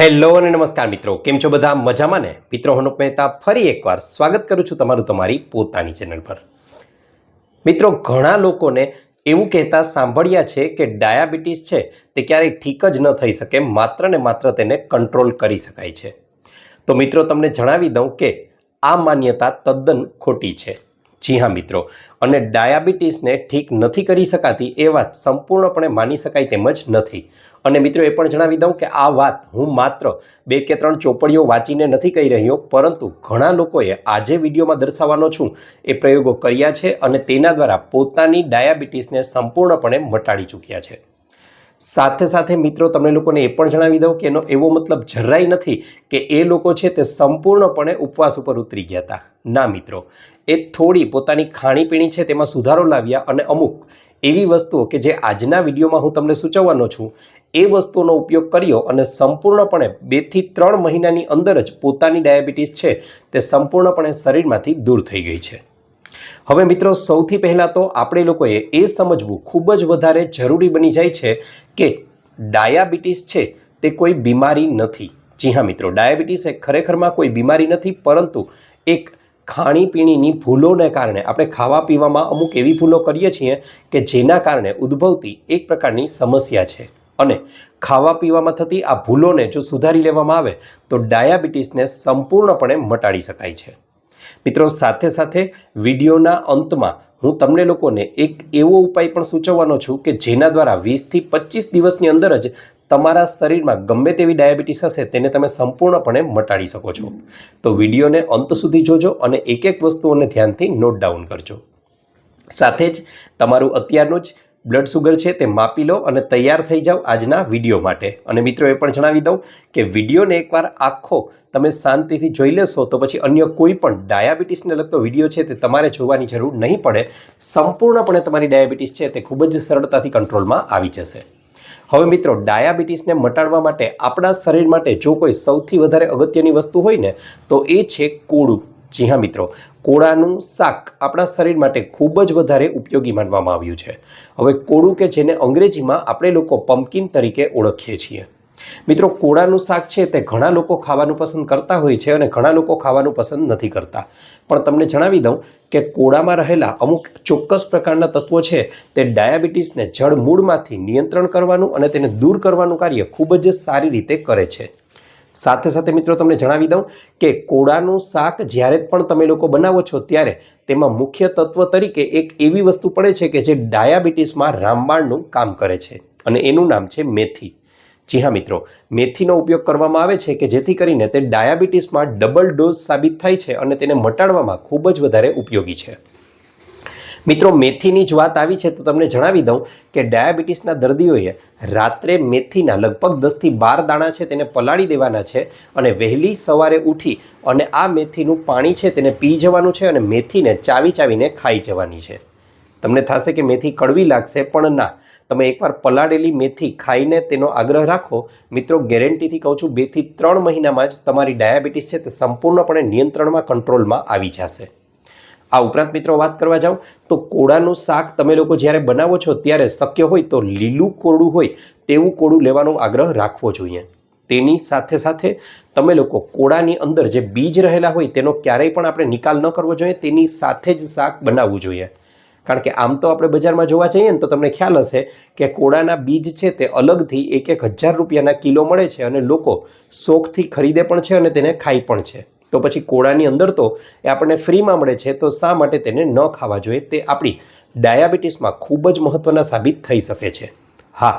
Hello અને નમસ્કાર મિત્રો. કેમ છો બધા? મજામાં ને? મિત્રો હનુપ મહેતા ફરી એકવાર સ્વાગત કરું છું તમારું તમારી પોતાની ચેનલ પર. મિત્રો, ઘણા લોકોને એવું કહેતા સાંભળ્યા છે કે ડાયાબિટીસ છે તે ક્યારેય ઠીક જ ન થઈ શકે, માત્ર ને માત્ર તેને કંટ્રોલ કરી શકાય છે. તો મિત્રો, તમને જણાવી દઉં કે આ માન્યતા તદ્દન ખોટી છે. જી હા મિત્રો. અને ડાયાબિટીસને ઠીક નથી કરી શકાતી એ વાત સંપૂર્ણપણે માની શકાય તેમ જ નથી. અને મિત્રો એ પણ જણાવી દઉં કે આ વાત હું માત્ર બે કે ત્રણ ચોપડીઓ વાંચીને નથી કહી રહ્યો, પરંતુ ઘણા લોકોએ આજે વિડીયોમાં દર્શાવવાનો છું, એ પ્રયોગો કર્યા છે અને તેના દ્વારા પોતાની ડાયાબિટીસને સંપૂર્ણપણે મટાડી ચૂક્યા છે. સાથે સાથે મિત્રો તમને લોકોને એ પણ જણાવી દઉં કે એનો એવો મતલબ જરાય નથી કે એ લોકો છે તે સંપૂર્ણપણે ઉપવાસ ઉપર ઉતરી ગયા હતા. ના મિત્રો, એ થોડી પોતાની ખાણીપીણી છે તેમાં સુધારો લાવ્યા અને અમુક એવી વસ્તુઓ કે જે આજના વિડીયોમાં હું તમને સૂચવવાનો છું એ વસ્તુનો ઉપયોગ કર્યો અને સંપૂર્ણપણે બેથી ત્રણ મહિનાની અંદર જ પોતાની ડાયાબિટીસ છે તે સંપૂર્ણપણે શરીરમાંથી દૂર થઈ ગઈ છે. હવે મિત્રો, સૌથી પહેલાં તો આપણે લોકોએ એ સમજવું ખૂબ જ વધારે જરૂરી બની જાય છે કે ડાયાબિટીસ છે તે કોઈ બીમારી નથી. જી હા મિત્રો, ડાયાબિટીસ એ ખરેખરમાં કોઈ બીમારી નથી, પરંતુ એક ખાણીપીણીની ભૂલોને કારણે આપણે ખાવા પીવામાં અમુક એવી ભૂલો કરીએ છીએ કે જેના કારણે ઉદ્ભવતી એક પ્રકારની સમસ્યા છે. અને ખાવા પીવામાં થતી આ ભૂલોને જો સુધારી લેવામાં આવે, તો ડાયાબિટીસને સંપૂર્ણપણે મટાડી શકાય છે. મિત્રો, સાથે સાથે વિડીયોના અંતમાં હું તમને લોકોને એક એવો ઉપાય પણ સૂચવવાનો છું કે જેના દ્વારા વીસથી પચીસ દિવસની અંદર જ તમારા શરીરમાં ગમે તેવી ડાયાબિટીસ હશે, તેને તમે સંપૂર્ણપણે મટાડી શકો છો. તો વિડીયોને અંત સુધી જોજો અને એક એક વસ્તુઓને ધ્યાનથી નોટ ડાઉન કરજો. સાથે જ તમારું અત્યારનું જ બ્લડ સુગર છે તે માપી લો અને તૈયાર થઈ જાઓ આજના વીડિયો માટે. અને મિત્રો એ પણ જણાવી દઉં કે વિડીયોને એકવાર આખો તમે શાંતિથી જોઈ લેશો તો પછી અન્ય કોઈ પણ ડાયાબિટીસને લગતો વીડિયો છે તે તમારે જોવાની જરૂર નહીં પડે. સંપૂર્ણપણે તમારી ડાયાબિટીસ છે તે ખૂબ જ સરળતાથી કંટ્રોલમાં આવી જશે. હવે મિત્રો, ડાયાબિટીસને મટાડવા માટે આપણા શરીર માટે જો કોઈ સૌથી વધારે અગત્યની વસ્તુ હોય ને, તો એ છે કોળું. જી હા, મિત્રો. કોળાનું શાક આપણા શરીર માટે ખૂબ જ વધારે ઉપયોગી માનવામાં આવ્યું છે. હવે કોળું કે જેને અંગ્રેજીમાં આપણે લોકો પમ્પકિન તરીકે ઓળખીએ છીએ. મિત્રો, કોળાનું શાક છે તે ઘણા લોકો ખાવાનું પસંદ કરતા હોય છે અને ઘણા લોકો ખાવાનું પસંદ નથી કરતા. પણ તમને જણાવી દઉં કે કોળામાં રહેલા અમુક ચોક્કસ પ્રકારના તત્વો છે તે ડાયાબિટીસને જળ મૂળમાંથી નિયંત્રણ કરવાનું અને તેને દૂર કરવાનું કાર્ય ખૂબ જ સારી રીતે કરે છે. સાથે સાથે મિત્રો તમને જણાવી દઉં કે કોળાનું શાક જ્યારે પણ તમે લોકો બનાવો છો ત્યારે તેમાં મુખ્ય તત્વ તરીકે એક એવી વસ્તુ પડે છે કે જે ડાયાબિટીસમાં રામબાણનું કામ કરે છે અને એનું નામ છે મેથી. જી હા મિત્રો, મેથીનો ઉપયોગ કરવામાં આવે છે કે જેથી કરીને તે ડાયાબિટીસમાં ડબલ ડોઝ સાબિત થાય છે અને તેને મટાડવામાં ખૂબ જ વધારે ઉપયોગી છે. મિત્રો, મેથીની જ વાત આવી છે તો તમને જણાવી દઉં કે ડાયાબિટીસના દર્દીઓએ રાત્રે મેથીના લગભગ દસથી બાર દાણા છે તેને પલાળી દેવાના છે અને વહેલી સવારે ઉઠી અને આ મેથીનું પાણી છે તેને પી જવાનું છે અને મેથીને ચાવી ચાવીને ખાઈ જવાની છે. તમને થશે કે મેથી કડવી લાગશે, પણ ના. તમે એકવાર પલાળેલી મેથી ખાઈને તેનો આગ્રહ રાખો. મિત્રો, ગેરંટીથી કહું છું બેથી ત્રણ મહિનામાં જ તમારી ડાયાબિટીસ છે તે સંપૂર્ણપણે નિયંત્રણમાં, કંટ્રોલમાં આવી જશે. આ ઉપરાંત મિત્રો વાત કરવા જાઉં તો કોળાનું શાક તમે લોકો જ્યારે બનાવો છો ત્યારે શક્ય હોય તો લીલું કોળું હોય તેવું કોળું લેવાનો આગ્રહ રાખવો જોઈએ. તેની સાથે સાથે તમે લોકો કોળાની અંદર જે બીજ રહેલા હોય તેનો ક્યારેય પણ આપણે નિકાલ ન કરવો જોઈએ, તેની સાથે જ શાક બનાવવું જોઈએ. કારણ કે આમ તો આપણે બજારમાં જોવા જઈએ ને તો તમને ખ્યાલ હશે કે કોળાના બીજ છે તે અલગથી એક એક હજાર રૂપિયાના કિલો મળે છે અને લોકો શોખથી ખરીદે પણ છે અને તેને ખાય પણ છે. તો પછી કોળાની અંદર તો એ આપણને ફ્રીમાં મળે છે, તો શા માટે તેને ન ખાવા જોઈએ? તે આપણી ડાયાબિટીસમાં ખૂબ જ મહત્ત્વના સાબિત થઈ શકે છે. હા,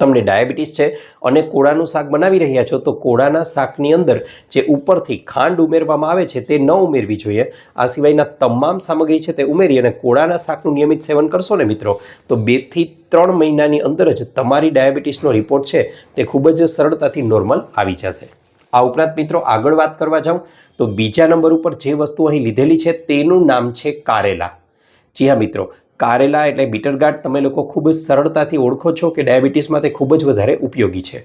તમને ડાયાબિટીસ છે અને કોળાનું શાક બનાવી રહ્યા છો, તો કોળાના શાકની અંદર જે ઉપરથી ખાંડ ઉમેરવામાં આવે છે, તે ન ઉમેરવી જોઈએ. આ સિવાયના તમામ સામગ્રી છે તે ઉમેરી અને કોળાના શાકનું નિયમિત સેવન કરશો ને મિત્રો, તો બેથી ત્રણ મહિનાની અંદર જ તમારી ડાયાબિટીસનો રિપોર્ટ છે તે ખૂબ જ સરળતાથી નોર્મલ આવી જશે. આ ઉપરાંત મિત્રો આગળ વાત કરવા જાઉં, તો બીજા નંબર ઉપર જે વસ્તુ અહીં લીધેલી છે તેનું નામ છે કારેલા. જી હા મિત્રો, કારેલા એટલે બીટરગાર્ડ તમે લોકો ખૂબ જ સરળતાથી ઓળખો છો કે ડાયાબિટીસમાં તે ખૂબ જ વધારે ઉપયોગી છે.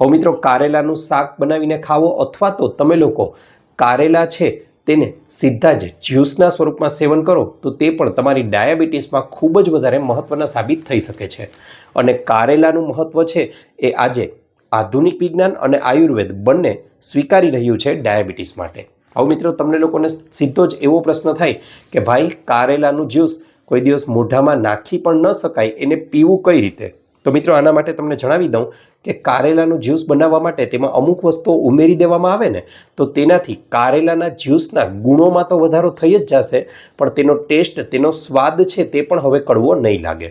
હવે મિત્રો, કારેલાનું શાક બનાવીને ખાવો અથવા તો તમે લોકો કારેલા છે તેને સીધા જ જ્યુસના સ્વરૂપમાં સેવન કરો, તો તે પણ તમારી ડાયાબિટીસમાં ખૂબ જ વધારે મહત્ત્વના સાબિત થઈ શકે છે. અને કારેલાનું મહત્ત્વ છે એ આજે આધુનિક વિજ્ઞાન અને આયુર્વેદ બંને સ્વીકારી રહ્યું છે ડાયાબિટીસ માટે. હવે મિત્રો, તમને લોકોને સીધો જ એવો પ્રશ્ન થાય કે ભાઈ, કારેલાનું જ્યુસ કોઈ દિવસ મોઢામાં નાખી પણ ન શકાય, એને પીવું કઈ રીતે? તો મિત્રો, આના માટે તમને જણાવી દઉં કે કારેલાનું જ્યુસ બનાવવા માટે તેમાં અમુક વસ્તુઓ ઉમેરી દેવામાં આવે ને, તો તેનાથી કારેલાના જ્યુસના ગુણોમાં તો વધારો થઈ જ જશે, પણ તેનો ટેસ્ટ, તેનો સ્વાદ છે તે પણ હવે કડવો નહીં લાગે.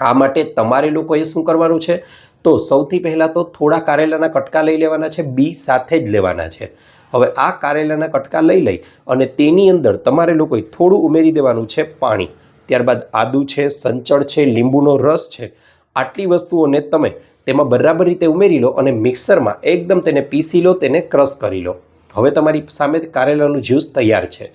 આ માટે તમારે લોકોએ શું કરવાનું છે? તો સૌથી પહેલાં તો થોડા કારેલાના કટકા લઈ લેવાના છે, બી સાથે જ લેવાના છે. હવે આ કારેલાના કટકા લઈ લઈ અને તેની અંદર તમારે લોકોએ થોડું ઉમેરી દેવાનું છે પાણી. ત્યારબાદ આદુ છે, સંચળ છે, લીંબુનો રસ છે, આટલી વસ્તુઓને તમે તેમાં બરાબર રીતે ઉમેરી લો અને મિક્સરમાં એકદમ તેને પીસી લો, તેને ક્રશ કરી લો. હવે તમારી સામે કારેલાનું જ્યુસ તૈયાર છે.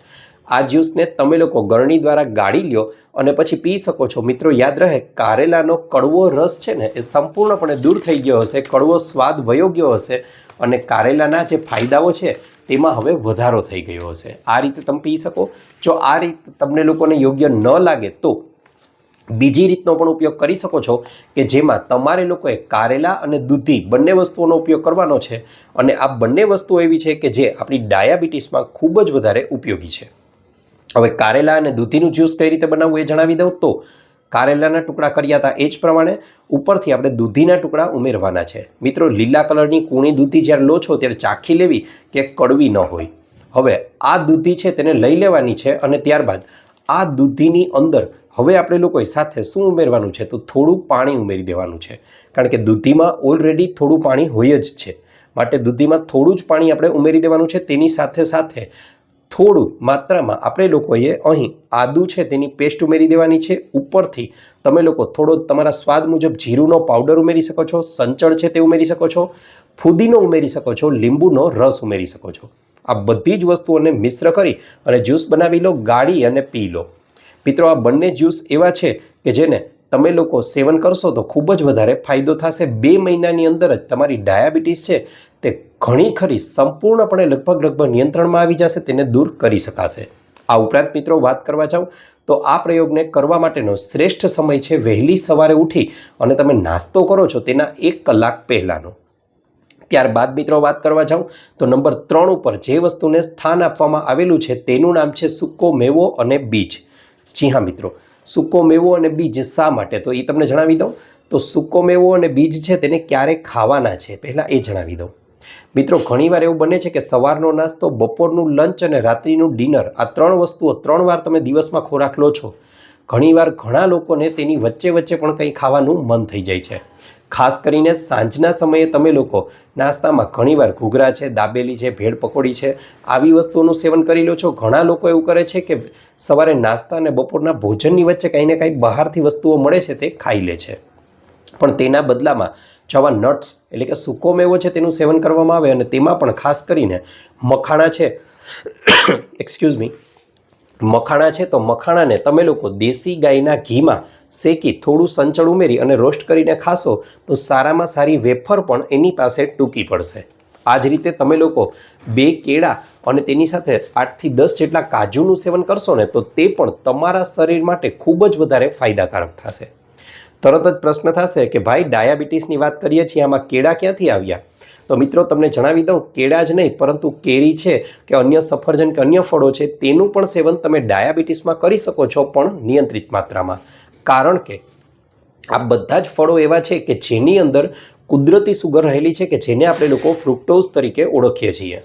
આ જ્યુસને તમે લોકો ગરણી દ્વારા ગાળી લ્યો અને પછી પી શકો છો. મિત્રો, યાદ રહે, કારેલાનો કડવો રસ છે ને, એ સંપૂર્ણપણે દૂર થઈ ગયો હશે, કડવો સ્વાદ વયો ગયો હશે અને કારેલાના જે ફાયદાઓ છે, તેમાં હવે વધારો થઈ ગયો હશે. આ રીતે તમે પી શકો. જો આ રીત તમને લોકોને યોગ્ય ન લાગે તો બીજી રીતનો પણ ઉપયોગ કરી શકો છો કે જેમાં તમારે લોકોએ કારેલા અને દૂધી બંને વસ્તુઓનો ઉપયોગ કરવાનો છે અને આ બંને વસ્તુઓ એવી છે કે જે આપણી ડાયાબિટીસમાં ખૂબ જ વધારે ઉપયોગી છે. હવે કારેલા અને દૂધીનું જ્યુસ કઈ રીતે બનાવવું એ જણાવી દઉં તો કારેલાના ટુકડા કર્યા હતા એ જ પ્રમાણે ઉપરથી આપણે દૂધીના ટુકડા ઉમેરવાના છે. મિત્રો, લીલા કલરની કૂણી દૂધી જ્યારે લો છો ત્યારે ચાખી લેવી કે કડવી ન હોય. હવે આ દૂધી છે તેને લઈ લેવાની છે અને ત્યારબાદ આ દૂધીની અંદર હવે આપણે લોકોએ સાથે શું ઉમેરવાનું છે તો થોડું પાણી ઉમેરી દેવાનું છે. કારણ કે દૂધીમાં ઓલરેડી થોડું પાણી હોય જ છે. માટે દૂધીમાં થોડું જ પાણી આપણે ઉમેરી દેવાનું છે. તેની સાથે સાથે થોડું માત્રામાં આપણે લોકોએ અહીં આદુ છે તેની પેસ્ટ ઉમેરી દેવાની છે. ઉપરથી તમે લોકો થોડો તમારા સ્વાદ મુજબ જીરુંનો પાવડર ઉમેરી શકો છો, સંચળ છે તે ઉમેરી શકો છો, ફુદીનો ઉમેરી શકો છો, લીંબુનો રસ ઉમેરી શકો છો. આ બધી જ વસ્તુઓને મિશ્ર કરી અને જ્યુસ બનાવી લો, ગાળી અને પી લો. મિત્રો, આ બંને જ્યુસ એવા છે કે જેને તમે લોકો સેવન કરશો તો ખૂબ જ વધારે ફાયદો થશે. બે મહિનાની અંદર જ તમારી ડાયાબિટીસ છે તે ઘણી ખરી સંપૂર્ણપણે લગભગ લગભગ નિયંત્રણમાં આવી જશે, તેને દૂર કરી શકાશે. આ ઉપરાંત મિત્રો વાત કરવા જાઉં, તો આ પ્રયોગને કરવા માટેનો શ્રેષ્ઠ સમય છે વહેલી સવારે ઉઠી અને તમે નાસ્તો કરો છો તેના એક કલાક પહેલાંનો. ત્યારબાદ મિત્રો વાત કરવા જાઉં, તો નંબર ત્રણ ઉપર જે વસ્તુને સ્થાન આપવામાં આવેલું છે તેનું નામ છે સૂકો મેવો અને બીજ. જી હા મિત્રો, સૂકો મેવો અને બીજ શા માટે? તો એ તમને જણાવી દઉં, તો સૂકો મેવો અને બીજ છે તેને ક્યારે ખાવાના છે? પહેલાં એ જણાવી દઉં. મિત્રો, ઘણીવાર એવું બને છે કે સવારનો નાસ્તો, બપોરનું લંચ અને રાત્રિનું ડિનર, આ ત્રણ વસ્તુઓ ત્રણ વાર તમે દિવસમાં ખોરાક લો છો. ઘણીવાર ઘણા લોકોને તેની વચ્ચે વચ્ચે પણ કંઈ ખાવાનું મન થઈ જાય છે. ખાસ કરીને સાંજના સમયે તમે લોકો નાસ્તામાં ઘણીવાર ઘૂઘરા છે, દાબેલી છે, ભેળ પકોડી છે, આવી વસ્તુઓનું સેવન કરી લો છો. ઘણા લોકો એવું કરે છે કે સવારે નાસ્તા અને બપોરના ભોજનની વચ્ચે કંઈ ને કંઈ બહારથી વસ્તુઓ મળે છે તે ખાઈ લે છે. પણ તેના બદલામાં જો આવા નટ્સ એટલે કે સૂકો મેવો છે તેનું સેવન કરવામાં આવે અને તેમાં પણ ખાસ કરીને મખાણા છે. એક્સક્યુઝ મી મખાણા છે તો મખાણાને તમે લોકો દેશી ગાયના ઘીમાં શેકી, થોડું સંચળ ઉમેરી અને રોસ્ટ કરીને ખાશો તો સારામાં સારી વેફર પણ એની પાસે ટૂંકી પડશે. આ જ રીતે તમે લોકો બે કેળા અને તેની સાથે આઠથી દસ જેટલા કાજુનું સેવન કરશો ને તો તે પણ તમારા શરીર માટે ખૂબ જ વધારે ફાયદાકારક થશે. તરત જ પ્રશ્ન થશે કે ભાઈ, ડાયાબિટીસની વાત કરીએ છીએ, આમાં કેળા ક્યાંથી આવ્યા? તો મિત્રો, તમને જણાવી દઉં, કેળા જ નહીં, પરંતુ કેરી છે કે અન્ય સફરજન કે અન્ય ફળો છે, તેનું પણ સેવન તમે ડાયાબિટીસમાં કરી શકો છો, પણ નિયંત્રિત માત્રામાં. કારણ કે આ બધા જ ફળો એવા છે કે જેની અંદર કુદરતી સુગર રહેલી છે કે જેને આપણે લોકો ફ્રુક્ટોઝ તરીકે ઓળખીએ છીએ.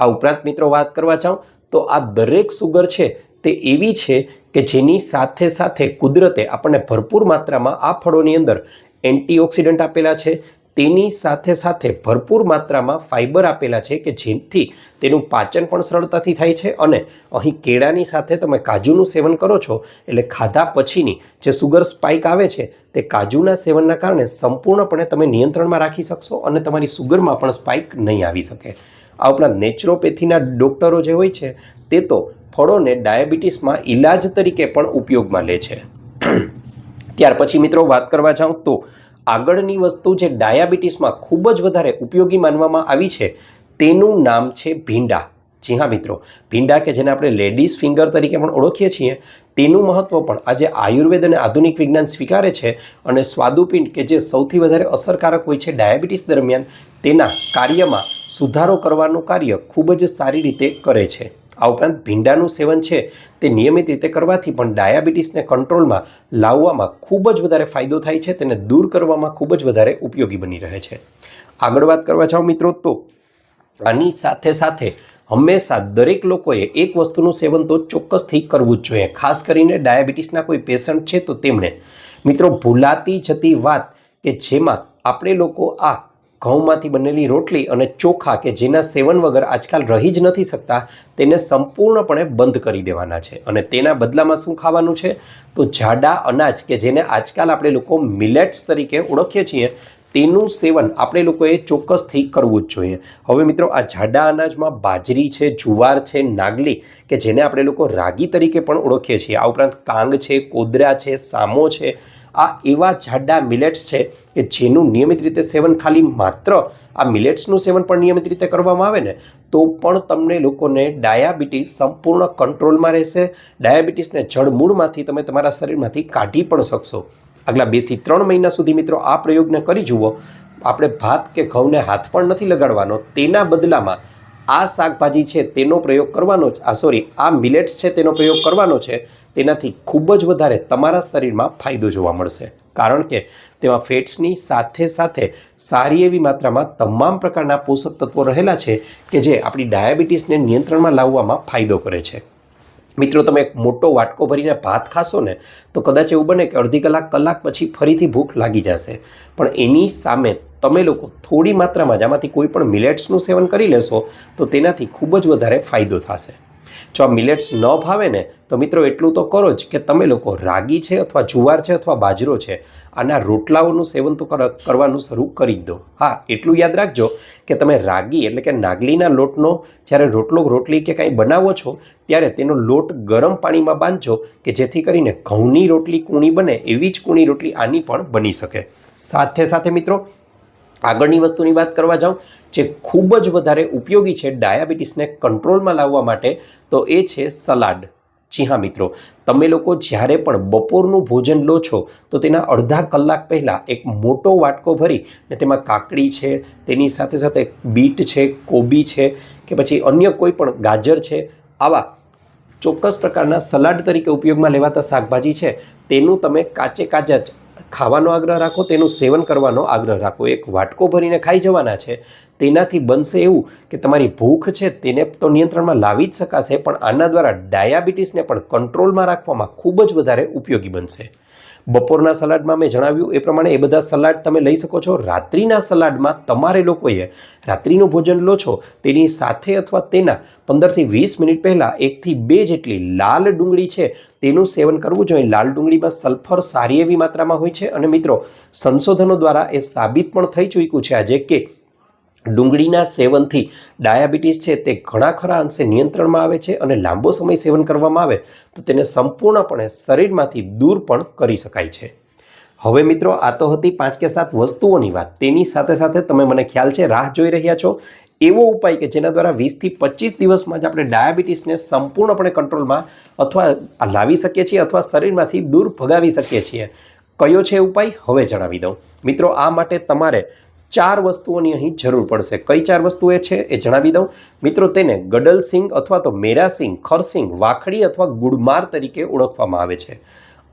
આ ઉપરાંત મિત્રો વાત કરવા ચાહું, તો આ દરેક સુગર છે તે એવી છે કે જેની સાથે સાથે કુદરતે આપણને ભરપૂર માત્રામાં આ ફળોની અંદર એન્ટીઓક્સિડન્ટ આપેલા છે. તેની સાથે સાથે ભરપૂર માત્રામાં ફાઇબર આપેલા છે કે જેથી તેનું પાચન પણ સરળતાથી થાય છે અને અહીં કેળાની સાથે તમે કાજુનું સેવન કરો છો એટલે ખાધા પછીની જે સુગર સ્પાઇક આવે છે તે કાજુના સેવનના કારણે સંપૂર્ણપણે તમે નિયંત્રણમાં રાખી શકશો અને તમારી સુગરમાં પણ સ્પાઇક નહીં આવી શકે. આ ઉપરાંત નેચરોપેથીના ડૉક્ટરો જે હોય છે તે તો ફળોને ડાયાબિટીસમાં ઈલાજ તરીકે પણ ઉપયોગમાં લે છે. ત્યાર પછી મિત્રો વાત કરવા જાઉં તો આગળની વસ્તુ જે ડાયાબિટીસમાં ખૂબ જ વધારે ઉપયોગી માનવામાં આવી છે તેનું નામ છે ભીંડા. જી હા મિત્રો, ભીંડા કે જેને આપણે લેડીઝ ફિંગર તરીકે પણ ઓળખીએ છીએ, તેનું મહત્ત્વ પણ આજે આયુર્વેદ અને આધુનિક વિજ્ઞાન સ્વીકારે છે અને સ્વાદુપિંડ કે જે સૌથી વધારે અસરકારક હોય છે ડાયાબિટીસ દરમિયાન, તેના કાર્યમાં સુધારો કરવાનું કાર્ય ખૂબ જ સારી રીતે કરે છે. આ ઉપરાંત ભીંડાનું સેવન છે તે નિયમિત રીતે કરવાથી પણ ડાયાબિટીસને કંટ્રોલમાં લાવવામાં ખૂબ જ વધારે ફાયદો થાય છે, તેને દૂર કરવામાં ખૂબ જ વધારે ઉપયોગી બની રહે છે. આગળ વાત કરવા જાઓ મિત્રો તો આની સાથે સાથે હંમેશા દરેક લોકોએ એક વસ્તુનું સેવન તો ચોક્કસથી કરવું જ જોઈએ. ખાસ કરીને ડાયાબિટીસના કોઈ પેશન્ટ છે તો તેમણે. મિત્રો ભૂલાતી જતી વાત કે જેમાં આપણે લોકો આ ઘઉંમાંથી બનેલી રોટલી અને ચોખા કે જેના સેવન વગર આજકાલ રહી જ નથી શકતા, તેને સંપૂર્ણપણે બંધ કરી દેવાના છે. અને તેના બદલામાં શું ખાવાનું છે? તો જાડા અનાજ કે જેને આજકાલ આપણે લોકો મિલેટ્સ તરીકે ઓળખીએ છીએ તેનું સેવન આપણે લોકોએ ચોક્કસથી કરવું જ જોઈએ. હવે મિત્રો, આ જાડા અનાજમાં બાજરી છે, જુવાર છે, નાગલી, કે જેને આપણે લોકો રાગી તરીકે પણ ઓળખીએ છીએ. આ ઉપરાંત કાંગ છે, કોદરા છે, સામો છે, આ એવા જાડા મિલેટ્સ છે કે જેનું નિયમિત રીતે સેવન ખાલી માત્ર આ મિલેટ્સનું સેવન પણ નિયમિત રીતે કરવામાં આવે ને, તો પણ તમને લોકોને ડાયાબિટીસ સંપૂર્ણ કંટ્રોલમાં રહેશે. ડાયાબિટીસને જળમૂળમાંથી તમે તમારા શરીરમાંથી કાઢી પણ શકશો. આગલા બેથી ત્રણ મહિના સુધી મિત્રો આ પ્રયોગને કરી જુઓ. આપણે ભાત કે ઘઉંને હાથ પણ નથી લગાડવાનો. તેના બદલામાં આ શાકભાજી છે તેનો પ્રયોગ કરવાનો આ સોરી આ મિલેટ્સ છે તેનો પ્રયોગ કરવાનો છે. તેનાથી ખૂબ જ વધારે તમારા શરીરમાં ફાયદો જોવા મળશે. કારણ કે તેમાં ફેટ્સની સાથે સાથે સારી એવી માત્રામાં તમામ પ્રકારના પોષક તત્વો રહેલા છે કે જે આપણી ડાયાબિટીસને નિયંત્રણમાં લાવવામાં ફાયદો કરે છે. મિત્રો, તમે એક મોટો વાટકો ભરીને ભાત ખાશો ને, તો કદાચ એવું બને કે અડધી કલાક કલાક પછી ફરીથી ભૂખ લાગી જશે. પણ એની સામે તમે લોકો થોડી માત્રામાં જ આમાંથી કોઈ પણ મિલેટ્સનું સેવન કરી લેશો, તો તેનાથી ખૂબ જ વધારે ફાયદો થશે. જો આ મિલેટ્સ ન ભાવે ને, તો મિત્રો એટલું તો કરો જ કે તમે લોકો રાગી છે અથવા જુવાર છે અથવા બાજરો છે, આના રોટલાઓનું સેવન તો કર- કરવાનું શરૂ કરી દો. હા, એટલું યાદ રાખજો કે તમે રાગી એટલે કે નાગલીના લોટનો જ્યારે રોટલો, રોટલી કે કાંઈ બનાવો છો, ત્યારે તેનો લોટ ગરમ પાણીમાં બાંધજો કે જેથી કરીને ઘઉંની રોટલી કૂણી બને, એવી જ કૂણી રોટલી આની પણ બની શકે. સાથે સાથે મિત્રો આગળની વસ્તુની વાત કરવા જાઉં, જે ખૂબ જ વધારે ઉપયોગી છે ડાયાબિટીસને કંટ્રોલમાં લાવવા માટે, તો એ છે સલાડ. જી હા, મિત્રો. તમે લોકો જ્યારે પણ બપોરનું ભોજન લો છો, તો તેના અડધા કલાક પહેલાં એક મોટો વાટકો ભરી ને તેમાં કાકડી છે, તેની સાથે સાથે બીટ છે, કોબી છે, કે પછી અન્ય કોઈ પણ ગાજર છે, આવા ચોક્કસ પ્રકારના સલાડ તરીકે ઉપયોગમાં લેવાતા શાકભાજી છે, તેનું તમે કાચે કાચા જ ખાવાનો આગ્રહ રાખો તેનું સેવન કરવાનો આગ્રહ રાખો. એક વાટકો ભરીને ખાઈ જવાના છે. તેનાથી બનશે એવું કે તમારી ભૂખ છે તેને તો નિયંત્રણમાં લાવી જ શકાશે, પણ આના દ્વારા ડાયાબિટીસને પણ કંટ્રોલમાં રાખવામાં ખૂબ જ વધારે ઉપયોગી બનશે. બપોરના સલાડમાં મેં જણાવ્યું એ પ્રમાણે એ બધા સલાડ તમે લઈ શકો છો. રાત્રિના સલાડમાં તમારે લોકોએ રાત્રિનું ભોજન લો છો, તેની સાથે અથવા તેના પંદરથી વીસ મિનિટ પહેલાં એકથી બે જેટલી લાલ ડુંગળી છે તેનું સેવન કરવું જોઈએ. લાલ ડુંગળીમાં સલ્ફર સારી એવી માત્રામાં હોય છે અને મિત્રો, સંશોધનો દ્વારા એ સાબિત પણ થઈ ચૂક્યું છે આજે કે ડુંગળીના સેવનથી ડાયાબિટીસ છે તે ઘણા ખરા અંશે નિયંત્રણમાં આવે છે અને લાંબો સમય સેવન કરવામાં આવે તો તેને સંપૂર્ણપણે શરીરમાંથી દૂર પણ કરી શકાય છે. હવે મિત્રો, આ તો હતી પાંચ કે સાત વસ્તુઓની વાત. તેની સાથે સાથે તમે મને ખ્યાલ છે, રાહ જોઈ રહ્યા છો એવો ઉપાય કે જેના દ્વારા વીસથી પચીસ દિવસમાં જ આપણે ડાયાબિટીસને સંપૂર્ણપણે કંટ્રોલમાં અથવા લાવી શકીએ છીએ અથવા શરીરમાંથી દૂર ભગાવી શકીએ છીએ. કયો છે ઉપાય? હવે જણાવી દઉં. મિત્રો, આ માટે તમારે ચાર વસ્તુઓની અહીં જરૂર પડશે. કઈ ચાર વસ્તુ એ છે એ જણાવી દઉં. મિત્રો, તેને ગડલ સિંગ અથવા તો મેરાસિંગ ખરસિંગ વાખડી અથવા ગુડમાર તરીકે ઓળખવામાં આવે છે.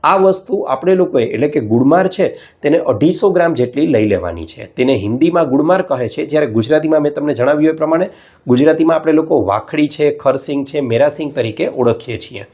આ વસ્તુ આપણે લોકોએ, એટલે કે ગુડમાર છે, તેને અઢીસો ગ્રામ જેટલી લઈ લેવાની છે. તેને હિન્દીમાં ગુડમાર કહે છે. જ્યારે ગુજરાતીમાં મેં તમને જણાવ્યું એ પ્રમાણે, ગુજરાતીમાં આપણે લોકો વાખડી છે ખરસિંગ છે મેરાસિંગ તરીકે ઓળખીએ છીએ.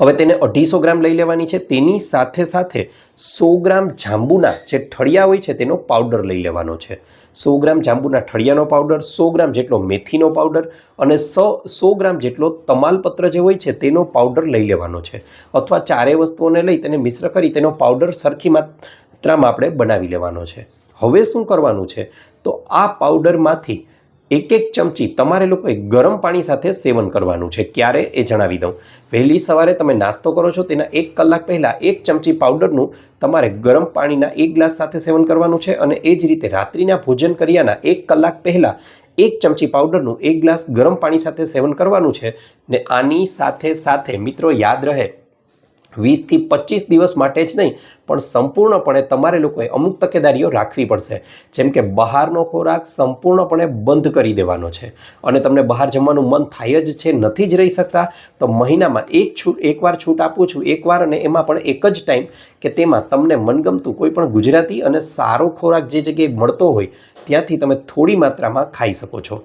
હવે તેને અઢીસો ગ્રામ લઈ લેવાની છે. તેની સાથે સાથે સો ગ્રામ જાંબુના જે ઠળિયા હોય છે, તેનો પાવડર લઈ લેવાનો છે. સો ગ્રામ જાંબુના ઠળિયાનો પાવડર, સો ગ્રામ જેટલો મેથીનો પાવડર અને સો સો ગ્રામ જેટલો તમાલપત્ર જે હોય છે, તેનો પાવડર લઈ લેવાનો છે. અથવા ચારેય વસ્તુઓને લઈ તેને મિશ્ર કરી તેનો પાવડર સરખી માત્રામાં આપણે બનાવી લેવાનો છે. હવે શું કરવાનું છે? તો આ પાવડરમાંથી એક એક ચમચી તમારે લોકોએ ગરમ પાણી સાથે સેવન કરવાનું છે. ક્યારે? એ જણાવી દઉં. વહેલી સવારે તમે નાસ્તો કરો છો, તેના એક કલાક પહેલાં એક ચમચી પાવડરનું તમારે ગરમ પાણીના એક ગ્લાસ સાથે સેવન કરવાનું છે અને એ જ રીતે રાત્રિના ભોજન કર્યાના એક કલાક પહેલાં એક ચમચી પાવડરનું એક ગ્લાસ ગરમ પાણી સાથે સેવન કરવાનું છે ને આની સાથે સાથે મિત્રો યાદ રહે, વીસથી પચીસ દિવસ માટે જ નહીં પણ સંપૂર્ણપણે તમારે લોકોએ અમુક તકેદારીઓ રાખવી પડશે. જેમ કે બહારનો ખોરાક સંપૂર્ણપણે બંધ કરી દેવાનો છે. અને તમને બહાર જમવાનું મન થાય જ છે, નથી જ રહી શકતા, તો મહિનામાં એક છૂટ એકવાર છૂટ આપું છું, એકવાર અને એમાં પણ એક જ ટાઈમ કે તેમાં તમને મનગમતું કોઈ પણ ગુજરાતી અને સારો ખોરાક જે જગ્યાએ મળતો હોય, ત્યાંથી તમે થોડી માત્રામાં ખાઈ શકો છો.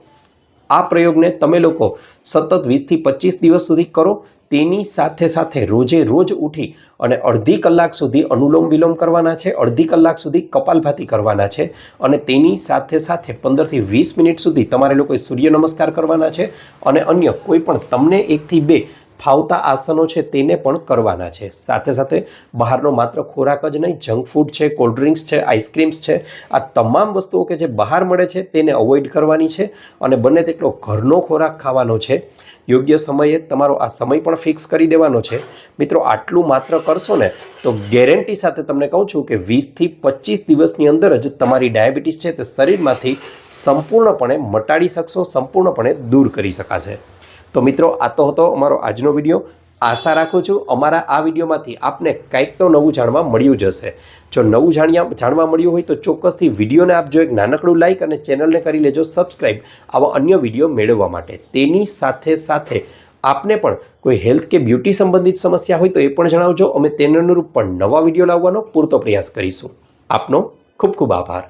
આ પ્રયોગને તમે લોકો સતત વીસથી પચીસ દિવસ સુધી કરો તેની સાથે સાથે રોજે રોજ ઉઠી અને અડધી કલાક સુધી અનુલોમ વિલોમ કરવાના છે, અડધી કલાક સુધી કપાલભાતી કરવાના છે અને તેની સાથે સાથે પંદરથી વીસ મિનિટ સુધી તમારે લોકોએ સૂર્ય નમસ્કાર કરવાના છે અને અન્ય કોઈ પણ તમને એકથી બે ફાવતા આસનો છે તેને પણ કરવાના છે. સાથે સાથે બહારનો માત્ર ખોરાક જ નહીં, જંક ફૂડ છે, કોલ્ડ ડ્રિંક્સ છે, આઈસ્ક્રીમ્સ છે, આ તમામ વસ્તુઓ કે જે બહાર મળે છે તેને અવોઇડ કરવાની છે અને બને તેટલો ઘરનો ખોરાક ખાવાનો છે. યોગ્ય સમયે તમારો આ સમય પણ ફિક્સ કરી દેવાનો છે. મિત્રો, આટલું માત્ર કરશો ને તો ગેરંટી સાથે તમને કહું છું કે વીસથી પચીસ દિવસની અંદર જ તમારી ડાયાબિટીસ છે તે શરીરમાંથી સંપૂર્ણપણે મટાડી શકશો, સંપૂર્ણપણે દૂર કરી શકાશે. તો મિત્રો, આ તો હતો અમારો આજનો વીડિયો. આશા રાખું છું અમારા આ વિડીયોમાંથી આપને કંઈક તો નવું જાણવા મળ્યું જ હશે. જો નવું જાણ્યા જાણવા મળ્યું હોય તો ચોક્કસથી વિડીયોને આપજો એક નાનકડું લાઇક અને ચેનલને કરી લેજો સબસ્ક્રાઈબ આવા અન્ય વીડિયો મેળવવા માટે. તેની સાથે સાથે આપને પણ કોઈ હેલ્થ કે બ્યુટી સંબંધિત સમસ્યા હોય તો એ પણ જણાવજો. અમે તેને અનુરૂપ પણ નવા વીડિયો લાવવાનો પૂરતો પ્રયાસ કરીશું. આપનો ખૂબ ખૂબ આભાર.